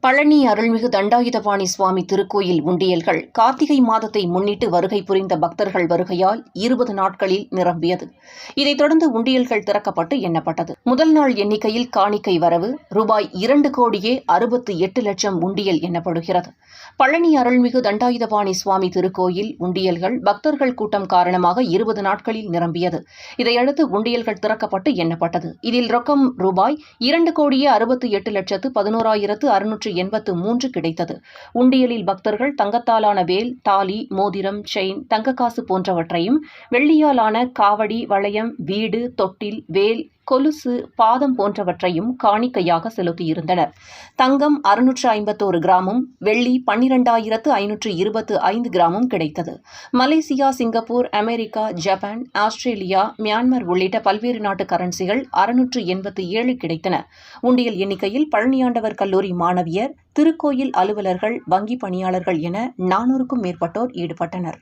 பழனி அருள்மிகு தண்டாயுதபாணி சுவாமி திருக்கோயில் உண்டியல்கள் கார்த்திகை மாதத்தை முன்னிட்டு வருகை புரிந்த பக்தர்கள் வருகையால் இருபது நாட்களில் நிரம்பியது. இதைத் தொடர்ந்து உண்டியல்கள் திறக்கப்பட்டு எண்ணப்பட்டது. முதல் நாள் எண்ணிக்கையில் காணிக்கை வரவு ரூபாய் இரண்டு கோடியே அறுபத்து எட்டு லட்சம் உண்டியல் எண்ணப்படுகிறது. பழனி அருள்மிகு தண்டாயுதபாணி சுவாமி திருக்கோயில் உண்டியல்கள் பக்தர்கள் கூட்டம் காரணமாக இருபது நாட்களில் நிரம்பியது. இதையடுத்து உண்டியல்கள் திறக்கப்பட்டு எண்ணப்பட்டது. இதில் ரொக்கம் ரூபாய் இரண்டு கோடியே அறுபத்து எட்டு லட்சத்து பதினோராயிரத்து அறுநூற்று எண்பத்து மூன்று கிடைத்தது. உண்டியலில் பக்தர்கள் தங்கத்தாலான வேல் தாலி மோதிரம் செயின் தங்கக்காசு போன்றவற்றையும் வெள்ளியாலான காவடி வளையம் வீடு தொட்டில் வேல் கொலுசு பாதம் போன்றவற்றையும் காணிக்கையாக செலுத்தியிருந்தனர். தங்கம் அறுநூற்று ஐம்பத்தோரு கிராமும் வெள்ளி பன்னிரெண்டாயிரத்து ஐநூற்று இருபத்து ஐந்து கிராமும் கிடைத்தது. Malaysia Singapore America Japan Australia Myanmar உள்ளிட்ட பல்வேறு நாட்டு கரன்சிகள் அறுநூற்று எண்பத்து ஏழு கிடைத்தன. உண்டியல் எண்ணிக்கையில் பழனியாண்டவர் கல்லூரி மாணவியர் திருக்கோயில் அலுவலர்கள் வங்கி பணியாளர்கள் என நானூறுக்கும் மேற்பட்டோர் ஈடுபட்டனர்.